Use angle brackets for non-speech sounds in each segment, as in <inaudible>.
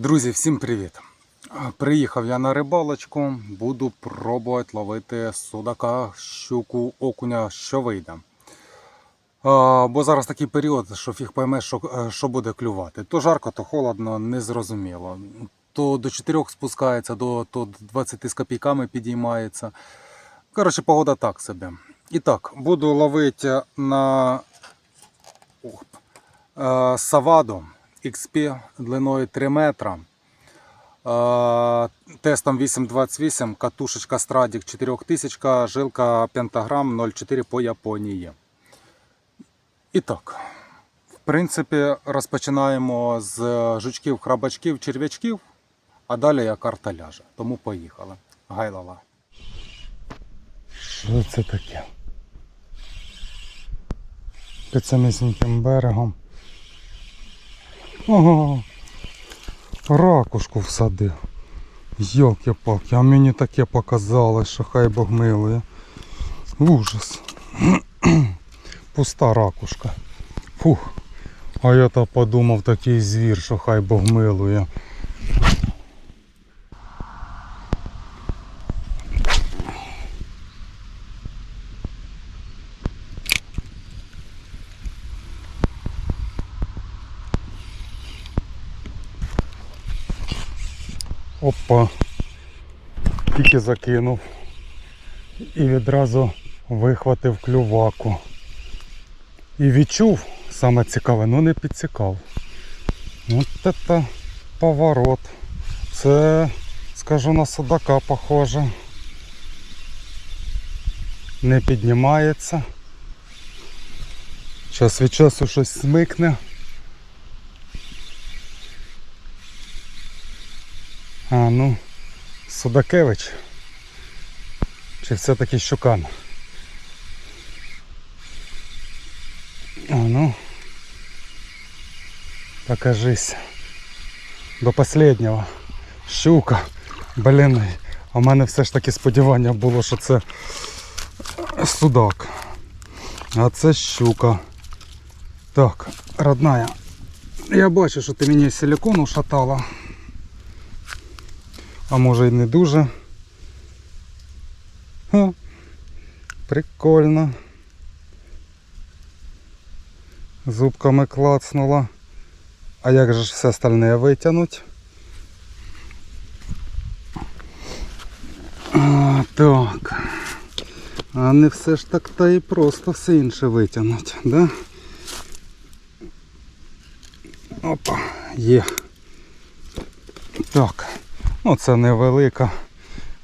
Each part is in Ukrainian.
Друзі, всім привіт! Приїхав я на рибалочку, буду пробувати ловити судака, щуку, окуня, що вийде. А, бо зараз такий період, що фіг поймеш, що, е, що буде клювати. То жарко, то холодно, незрозуміло. То до 4 спускається, до то 20 з копійками підіймається. Коротше, погода так собі. І так, буду ловити на Ух, е, Саваду XP длиною 3 метра. Е, Тестом 828, катушечка Stradик 4000, жилка пентаграм 0,4 по Японії. І так, в принципі, розпочинаємо з жучків, храбачків, черв'ячків, а далі як карта ляже. Тому поїхали. Гайлала. Що це таке? Під самісіньким берегом. Ого, ракушку всадив. йолки палки а мені таке показалось, що хай Бог милує. Ужас. <clears throat> Пуста ракушка. Фух. А я то подумав такий звір, що хай Бог милує. Опа. Тільки закинув. І відразу вихватив клюваку. І відчув, саме цікаве, ну не підцікав. От це поворот. Це, скажу, на судака похоже. Не піднімається. Час від часу щось смикне. А ну, Судакевич. Чи все-таки щукан? А ну. Покажись. До последнього. Щука. Блін. В мене все ж таки сподівання було, що це судак. А це щука. Так, родная. Я бачу, що ти мені силикон ушатала. А може і не дуже. Ха, прикольно. Зубками клацнула. А як же ж все остальне витягнуть? Так. А не все ж так та і просто все інше витягнуть, да? Опа, є. Так. Ну це невелика.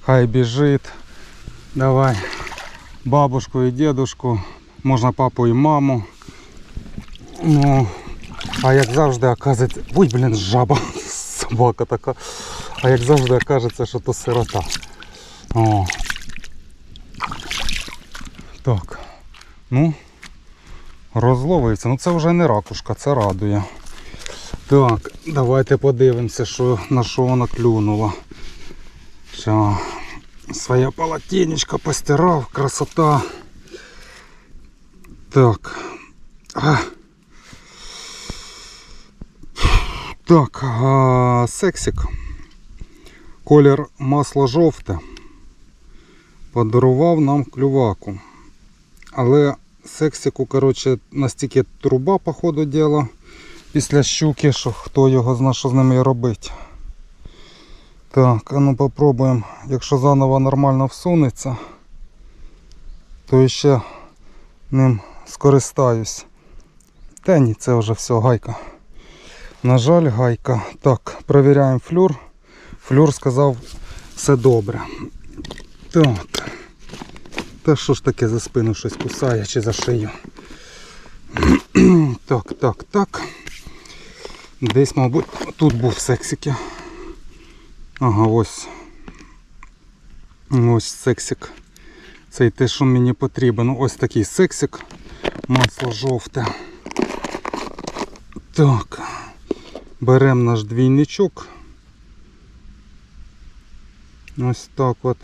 Хай біжить. Давай бабушку і дедушку, можна папу і маму. Ну, а як завжди оказується... Ой, блін, жаба, <laughs> собака така. А як завжди окажеться, що то сирота. О. Так. Ну, розловився. Ну це вже не ракушка, це радує. Так, давайте подивимося, що, на що вона клюнула. Що, своє полотенечко постирав, красота. Так. А. Так, а, сексик. Колір масло жовте. Подарував нам клюваку. Але сексику, коротше, настільки труба, по ходу діла після щуки, що хто його зна, що з ними робить. Так, а ну попробуємо, якщо заново нормально всунеться, то ще ним скористаюсь. Та ні, це вже все, гайка. На жаль, гайка. Так, перевіряємо флюр. Флюр сказав все добре. Так. Та що ж таке за спину щось кусає чи за шию? <clears throat> Так, так, так. Десь, мабуть, тут був сексики. Ага, ось. Ось сексик. Це й те, що мені потрібен. Ось такий сексик. Масло жовте. Так. Беремо наш двійничок. Ось так от.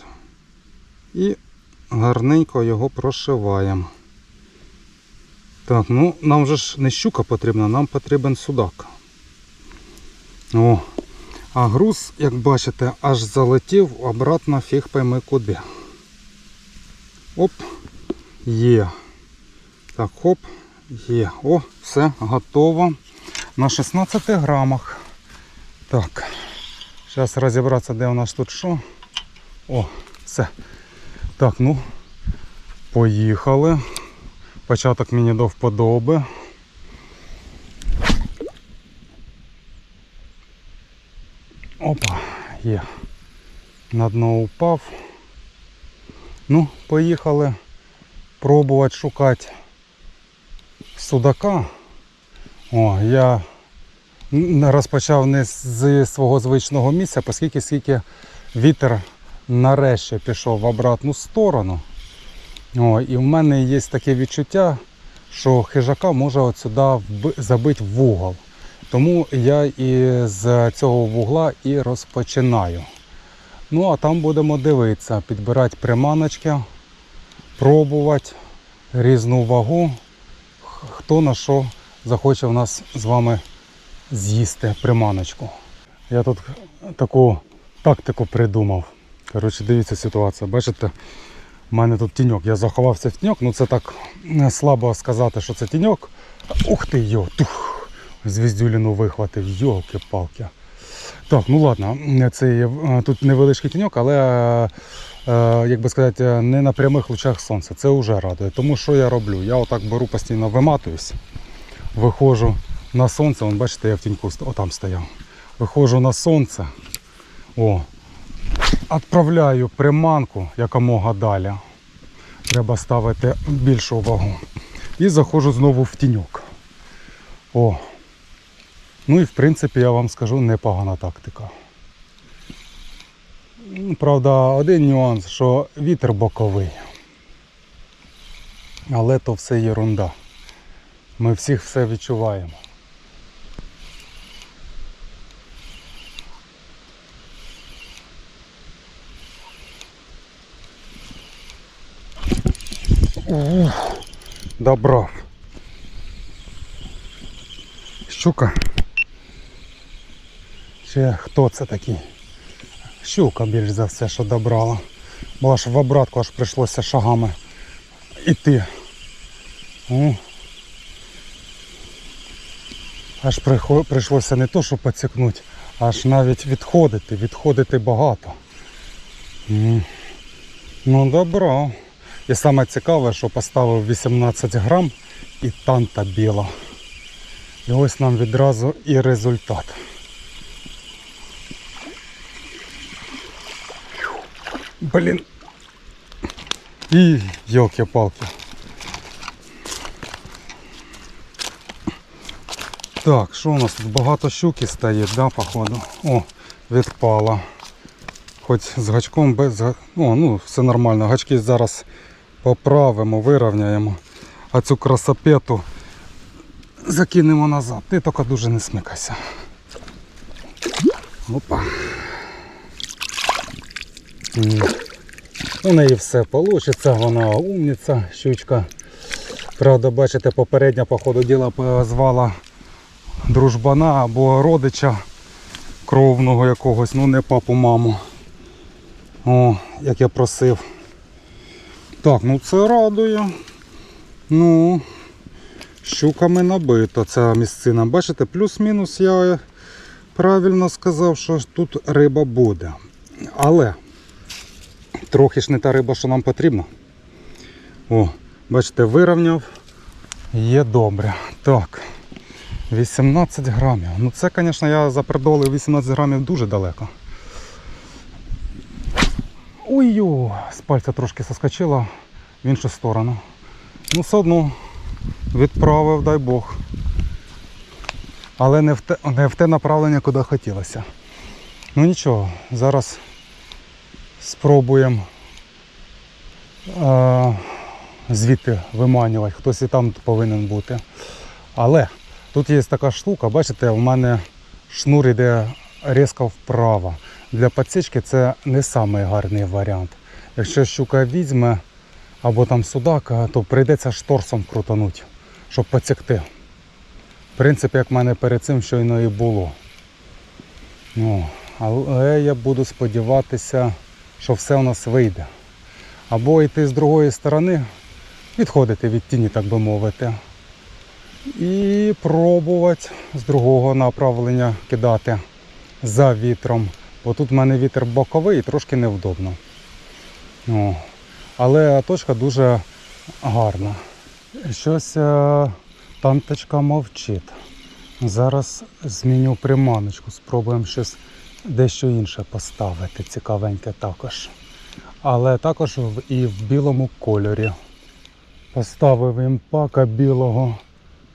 І гарненько його прошиваємо. Так, ну нам же ж не щука потрібна, нам потрібен судак. О, А груз, як бачите, аж залетів обратно фіг пойми куди. Оп, є. Так, хоп, є. О, все, готово. На 16 грамах. Так. Зараз розібратися, де у нас тут що. О, все. Так, ну, поїхали. Початок мені до вподоби. Опа, є. На дно упав. Ну, поїхали пробувати шукати судака. О, я розпочав не з свого звичного місця, оскільки скільки вітер нарешті пішов в обратну сторону. О, і в мене є таке відчуття, що хижака може от сюди забити в вугол. Тому я і з цього вугла і розпочинаю. Ну, а там будемо дивитися, підбирати приманочки, пробувати різну вагу. Хто на що захоче в нас з вами з'їсти приманочку. Я тут таку тактику придумав. Коротше, дивіться ситуація. Бачите, у мене тут тіньок. Я заховався в тіньок, ну це так е, слабо сказати, що це тіньок. Ух ти йо, тух! Звіздюліну вихватив, йолки-палки. Так, ну ладно, це є, е, тут невеличкий тіньок, але, е, е, як би сказати, не на прямих лучах сонця. Це вже радує. Тому що я роблю? Я отак беру постійно виматуюсь, виходжу на сонце, вон, бачите, я в тіньку отам стояв. Виходжу на сонце. О, відправляю приманку якомога далі. Треба ставити більшу вагу. І заходжу знову в тіньок. О. Ну і в принципі я вам скажу непогана тактика. Правда, один нюанс, що вітер боковий. Але то все єрунда. Ми всіх все відчуваємо. Ух, добрав. Щука. Чи хто це такий? Щука більш за все, що добрала. Бо аж в обратку аж прийшлося шагами іти. О. Аж прийшлося не то, що поцікнути, аж навіть відходити, відходити багато. Ну добро. І саме цікаве, що поставив 18 грам і танта біла. І ось нам відразу і результат. Блін. І йолки-палки. Так, що у нас тут багато щуки стоїть, да, походу? О, відпала. Хоч з гачком без О, ну все нормально. Гачки зараз поправимо, вирівняємо. А цю красопету закинемо назад. Ти тільки дуже не смикайся. Опа. У неї все вийде, вона умниця, щучка. Правда, бачите, попередня по ходу діла позвала дружбана або родича кровного якогось, ну не папу, маму. О, як я просив. Так, ну це радує. Ну, щуками набито ця місцина. Бачите, плюс-мінус я правильно сказав, що тут риба буде. Але трохи ж не та риба, що нам потрібно. О, бачите, вирівняв. Є добре. Так. 18 грамів. Ну це, звісно, я запердолив 18 грамів дуже далеко. Ой-ю, з пальця трошки соскочила в іншу сторону. Ну, все одно відправив, дай Бог. Але не в те, не в те направлення, куди хотілося. Ну нічого, зараз спробуємо звідти виманювати. Хтось і там повинен бути. Але тут є така штука, бачите, в мене шнур йде різко вправо. Для підсічки це не самий гарний варіант. Якщо щука візьме або там судак, то прийдеться шторсом крутануть, щоб поцікти. В принципі, як в мене перед цим щойно і було. Ну, Але я буду сподіватися, що все у нас вийде. Або йти з другої сторони, відходити від тіні, так би мовити. І пробувати з другого направлення кидати за вітром. Бо тут в мене вітер боковий і трошки невдобно. О. Але точка дуже гарна. Щось е, танточка мовчить. Зараз зміню приманочку, спробуємо щось дещо інше поставити, цікавеньке також. Але також і в білому кольорі. Поставив імпака білого,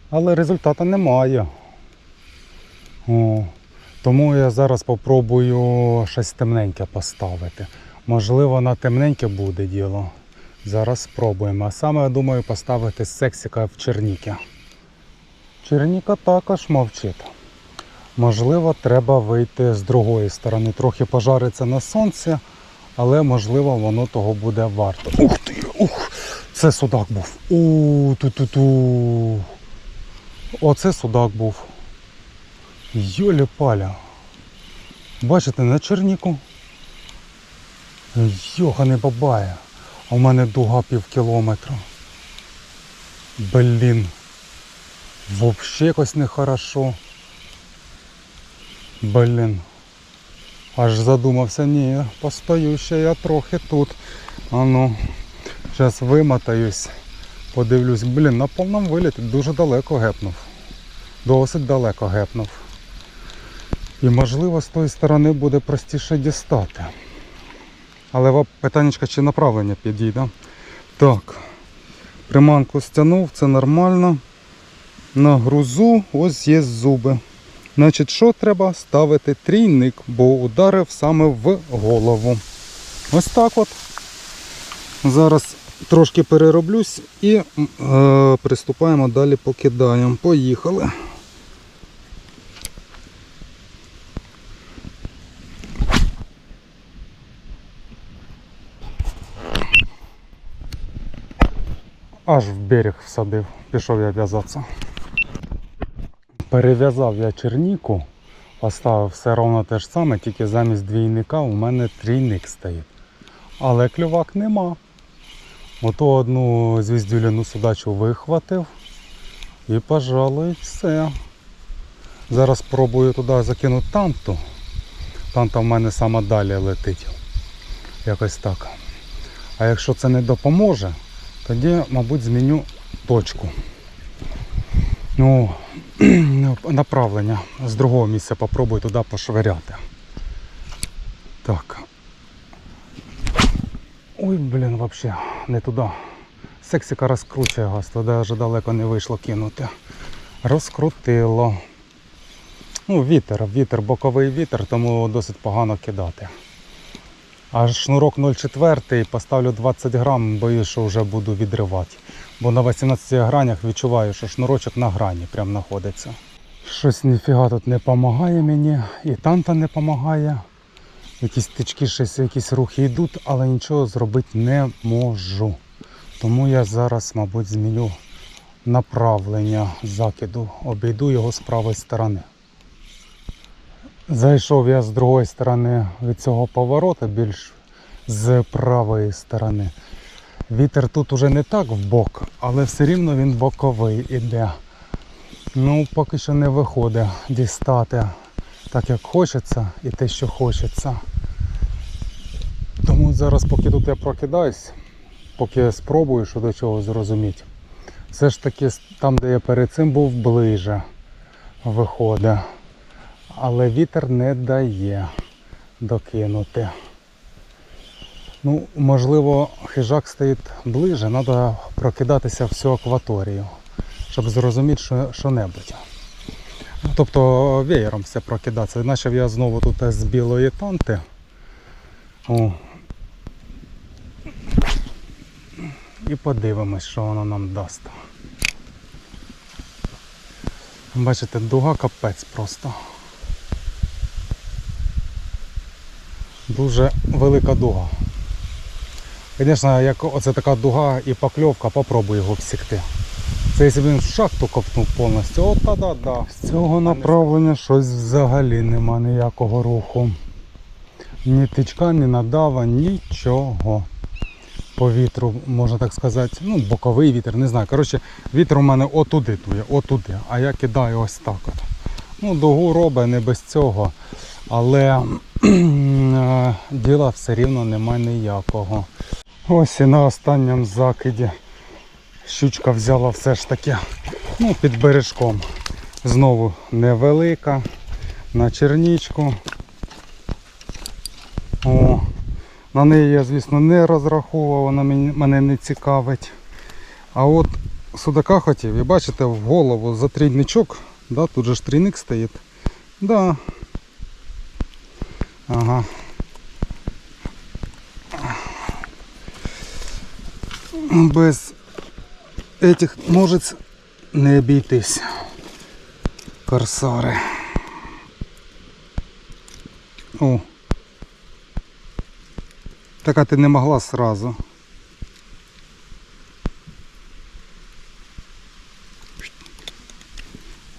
але результату немає. О, тому я зараз попробую щось темненьке поставити. Можливо, на темненьке буде діло. Зараз спробуємо. А саме я думаю поставити сексіка в черніки. Черніка також мовчить. Можливо, треба вийти з другої сторони. Трохи пожариться на сонці, але можливо воно того буде варто. Ух ти! Ух! Це судак був. у ту ту ту Оце судак був. Йолі паля. Бачите, на черніку. Йоха не бабає. А у мене дуга пів кілометра. Блін. Вообще якось нехорошо. Блін. Аж задумався, ні, постою ще я трохи тут. А ну, зараз вимотаюсь, подивлюсь, блін, на повному виліті дуже далеко гепнув. Досить далеко гепнув. І можливо з тої сторони буде простіше дістати. Але питаннячка, чи направлення підійде. Так. Приманку стягнув, це нормально. На грузу ось є зуби. Значить, що треба ставити трійник, бо ударив саме в голову. Ось так от. Зараз трошки перероблюсь і е, приступаємо далі покидаємо. Поїхали. Аж в берег всадив, пішов я в'язатися. Перев'язав я черніку, поставив все ровно те ж саме, тільки замість двійника у мене трійник стоїть. Але клювак нема. Ото одну звіздюляну судачу вихватив і, пожалуй, все. Зараз спробую туди закинути танту. Танта в мене сама далі летить. Якось так. А якщо це не допоможе, тоді, мабуть, зміню точку. Ну, <clears throat> направлення з другого місця попробую туди пошвиряти. Так. Ой, блін, вообще не туди. Сексіка розкручує газ, туди аж далеко не вийшло кинути. Розкрутило. Ну, вітер, вітер, боковий вітер, тому досить погано кидати. А шнурок 0,4 поставлю 20 грам, боюсь, що вже буду відривати. Бо на 18 гранях відчуваю, що шнурочок на грані прям знаходиться. Щось ніфіга тут не допомагає мені, і танта не допомагає. Якісь тички, щось, якісь рухи йдуть, але нічого зробити не можу. Тому я зараз, мабуть, зміню направлення закиду, обійду його з правої сторони. Зайшов я з другої сторони від цього повороту, більш з правої сторони. Вітер тут уже не так в бок, але все рівно він боковий іде. Ну, поки що не виходить дістати так, як хочеться, і те, що хочеться. Тому зараз, поки тут я прокидаюсь, поки я спробую що до чого зрозуміти, все ж таки там, де я перед цим був, ближе виходить. Але вітер не дає докинути. Ну, можливо, хижак стоїть ближе, треба прокидатися всю акваторію, щоб зрозуміти що, що-небудь. Тобто веєром все прокидатися. Начав я знову тут з білої танти. О. І подивимось, що воно нам дасть. Бачите, дуга капець просто. Дуже велика дуга. Звісно, як оце така дуга і покльовка, попробуй його всікти. Це якщо він шахту копнув повністю, от да да. З цього направлення щось взагалі нема ніякого руху. ні тичка, ні надава, нічого. По вітру, можна так сказати, ну, боковий вітер, не знаю. Коротше, вітер у мене отуди тує, отуди, а я кидаю ось так от. Ну, дугу робить не без цього. Але е, діла все рівно немає ніякого. Ось і на останньому закиді щучка взяла все ж таки ну, під бережком. Знову невелика, на чернічку. О, на неї я, звісно, не розраховував, вона мене не цікавить. А от судака хотів, і бачите, в голову за трійничок, да, тут же ж трійник стоїть. Да. Ага. Без этих ножиць не обійтись. Корсари. О. Так а ти не могла сразу.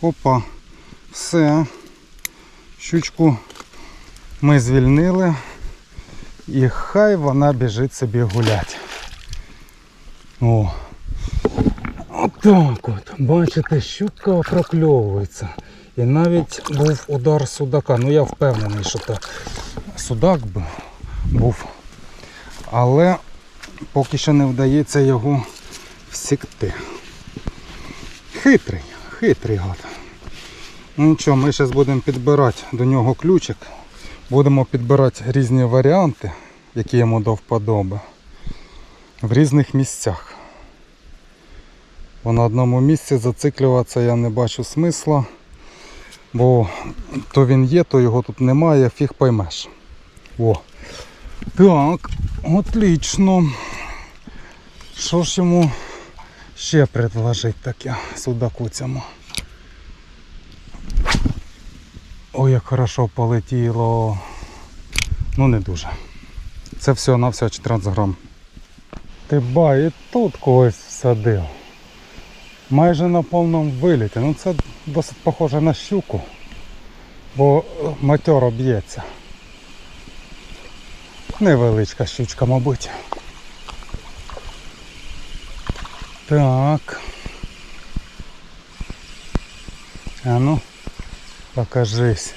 Опа. Все. Щучку ми звільнили. І хай вона біжить собі гулять. О. Отак от. Бачите, щука прокльовується. І навіть був удар судака. Ну я впевнений, що це судак був. Але поки що не вдається його всікти. Хитрий, хитрий гад. Ну нічого, ми зараз будемо підбирати до нього ключик. Будемо підбирати різні варіанти, які йому до вподоби. В різних місцях. Бо на одному місці зациклюватися я не бачу смисла. Бо то він є, то його тут немає, фіг поймеш. О. Так, отлично. Що ж йому ще предложить таке судаку цьому? Ой, як хорошо полетіло. Ну не дуже. Це все на все 14 грам. Ти ба, і тут когось всадив. Майже на повному виліті. Ну це досить похоже на щуку, бо е, матьоро б'ється. Невеличка щучка, мабуть. Так. А ну, покажись.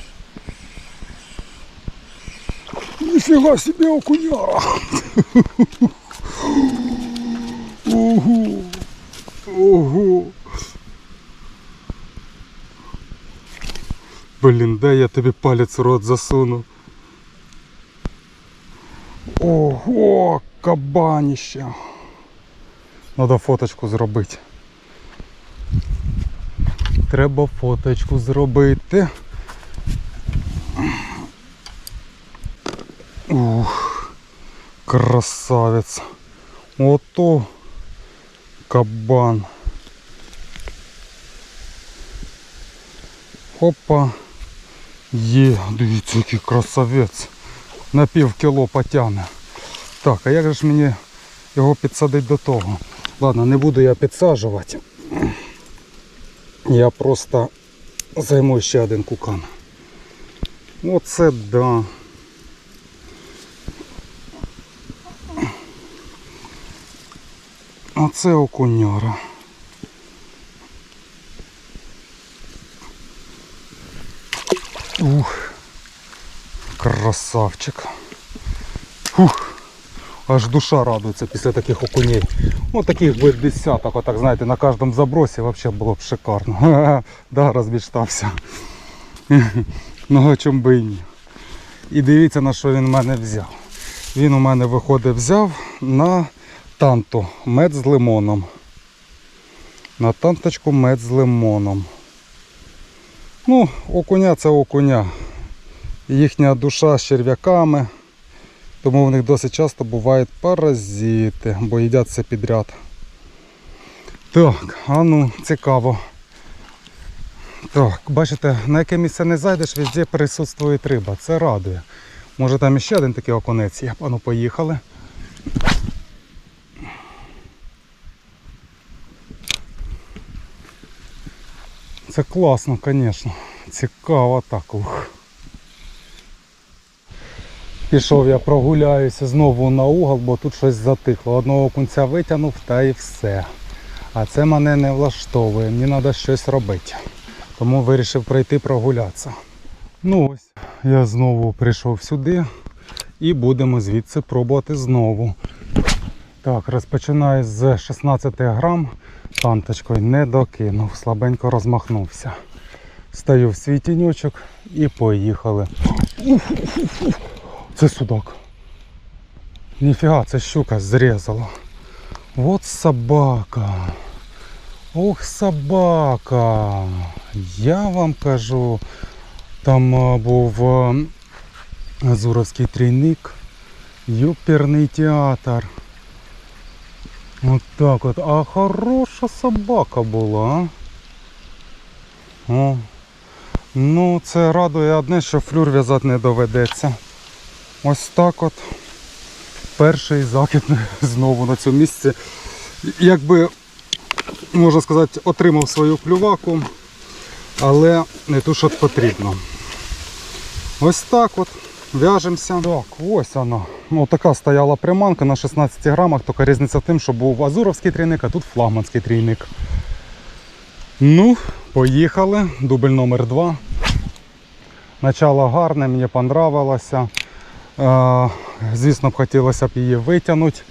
Ніфіга себе окуняра. <laughs> Ого. Ого. Блін, дай я тобі палець в рот засуну. Ого, кабаніще. Надо фоточку зробити. Треба фоточку зробити. Ух, красавець. Ото кабан. Опа. Є, дивіться, який красавець. На пів кіло потягне. Так, а як же ж мені його підсадити до того? Ладно, не буду я підсаджувати. Я просто займу ще один кукан. Оце да. Оце окуняра. Ух, красавчик. Ух, аж душа радується після таких окуней. Ну таких би десяток, отак, знаєте, на кожному забросі взагалі було б шикарно. Ха-ха, <laughs> Да, розмічтався. Ну а чому би і ні. І дивіться на що він в мене взяв. Він у мене виходить взяв на танту мед з лимоном. На танточку мед з лимоном. Ну, окуня це окуня. Їхня душа з черв'яками. Тому в них досить часто бувають паразити, бо їдять все підряд. Так, а ну, цікаво. Так, бачите, на яке місце не зайдеш, везде присутствує риба. Це радує. Може там іще один такий окунець є. А ну поїхали. Це класно, звісно. Цікаво так. Ух. Пішов я прогуляюся знову на угол, бо тут щось затихло. Одного кунця витягнув та і все. А це мене не влаштовує, мені треба щось робити. Тому вирішив пройти прогулятися. Ну ось, я знову прийшов сюди і будемо звідси пробувати знову. Так, розпочинаю з 16 грам. Канточкою не докинув, слабенько розмахнувся. Стаю в свій тіньочок і поїхали. Уф, уф, уф. Це судак. Ніфіга, це щука зрізала. Вот собака. Ох, собака. Я вам кажу, там був Азуровський трійник, юперний театр. От так от. А хороша собака була? О. Ну, це радує одне, що флюр в'язати не доведеться. Ось так от. Перший закид <laughs> знову на цьому місці. Якби, можна сказати, отримав свою клюваку, але не ту, що потрібно. Ось так от. В'яжемося. Так, ось вона. Ну, така стояла приманка на 16 грамах, тільки різниця в тим, що був азуровський трійник, а тут флагманський трійник. Ну, поїхали. Дубль номер 2. Начало гарне, мені понравилося. Е, звісно б хотілося б її витягнути,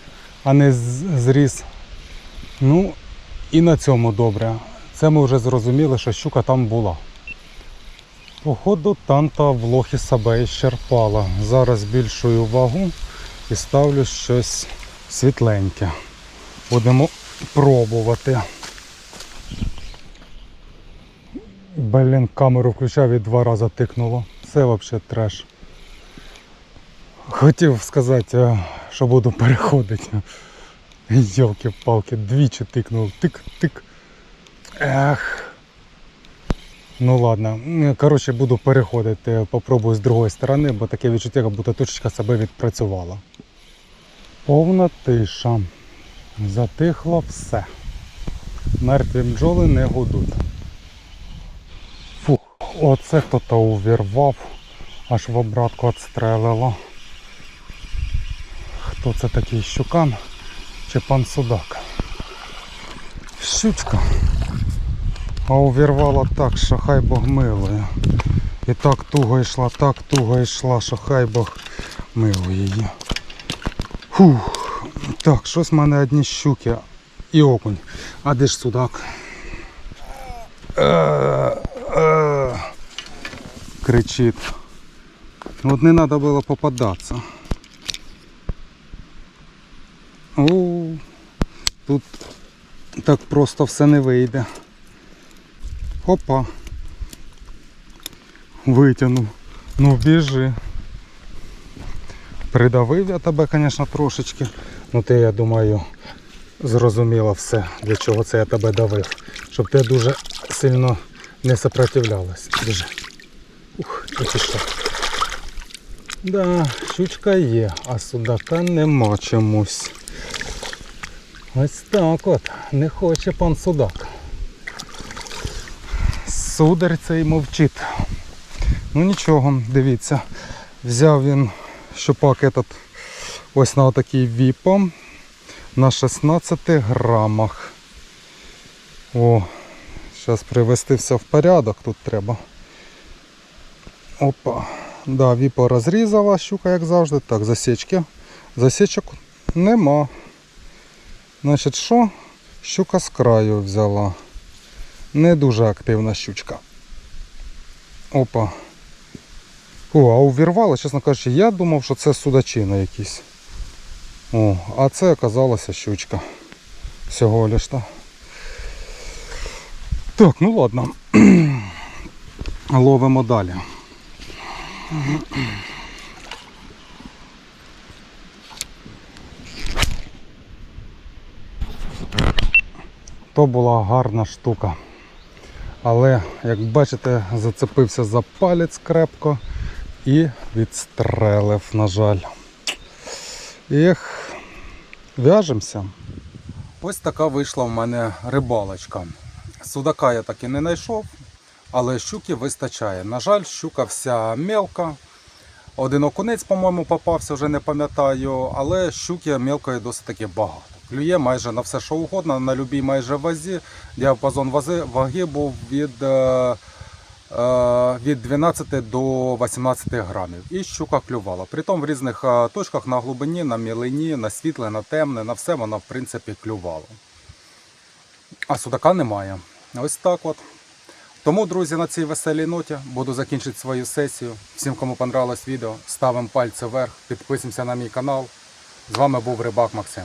а не зріз. Ну, і на цьому добре. Це ми вже зрозуміли, що щука там була. Походу, танта в лохі себе іщерпала. Зараз збільшую вагу і ставлю щось світленьке. Будемо пробувати. Блін, камеру включав і два рази тикнуло. Це взагалі треш. Хотів сказати, е, що буду переходити. Йолки-палки, двічі тикнув. Тик-тик. Ех. Ну ладно. Коротше, буду переходити, попробую з другої сторони, бо таке відчуття, як будто точечка себе відпрацювала. Повна тиша. Затихло все. Мертві бджоли не гудуть. Фух, оце хто-то увірвав, аж в обратку відстрелило. Хто це такий щукан чи пан судак? Щучка. А увірвала так, що хай Бог милує. І так туго йшла, так туго йшла, що хай Бог милує її. Фух. Так, щось в мене одні щуки і окунь. А де ж судак? Е, е, кричить. Ну, От не треба було попадатися. Тут так просто все не вийде. Опа. Витягнув. Ну біжи. Придавив я тебе, звісно, трошечки. Ну ти, я думаю, зрозуміла все, для чого це я тебе давив. Щоб ти дуже сильно не сопротивлялась. Біжи. Ух, і пішла. Да, щучка є, а судака нема чомусь. Ось так от. Не хоче пан судак. Сударь цей мовчить. Ну нічого, дивіться. Взяв він щупак этот ось на отакий віпо на 16 грамах. О, зараз привести все в порядок тут треба. Опа. Да, віпо розрізала щука, як завжди. Так, засічки. Засічок нема. Значить, що? Щука з краю взяла. Не дуже активна щучка. Опа. О, а увірвала, чесно кажучи, я думав, що це судачина якісь. О, а це оказалася щучка. Всього лиш та. Так, ну ладно. <clears throat> Ловимо далі. То була гарна штука. Але, як бачите, зацепився за палець крепко і відстрелив, на жаль. Ех, в'яжемося. Ось така вийшла в мене рибалочка. Судака я так і не знайшов, але щуки вистачає. На жаль, щука вся мелка. Один окунець, по-моєму, попався, вже не пам'ятаю, але щуки мілкої досить таки багато. Клює майже на все, що угодно, на любій майже вазі. Діапазон вази, ваги був від, е, е, від 12 до 18 грамів. І щука клювала. Притом в різних е, точках на глибині, на мілині, на світле, на темне, на все вона в принципі клювала. А судака немає. Ось так от. Тому, друзі, на цій веселій ноті буду закінчити свою сесію. Всім, кому понравилось відео, ставимо пальці вверх, підписуємося на мій канал. З вами був Рибак Максим.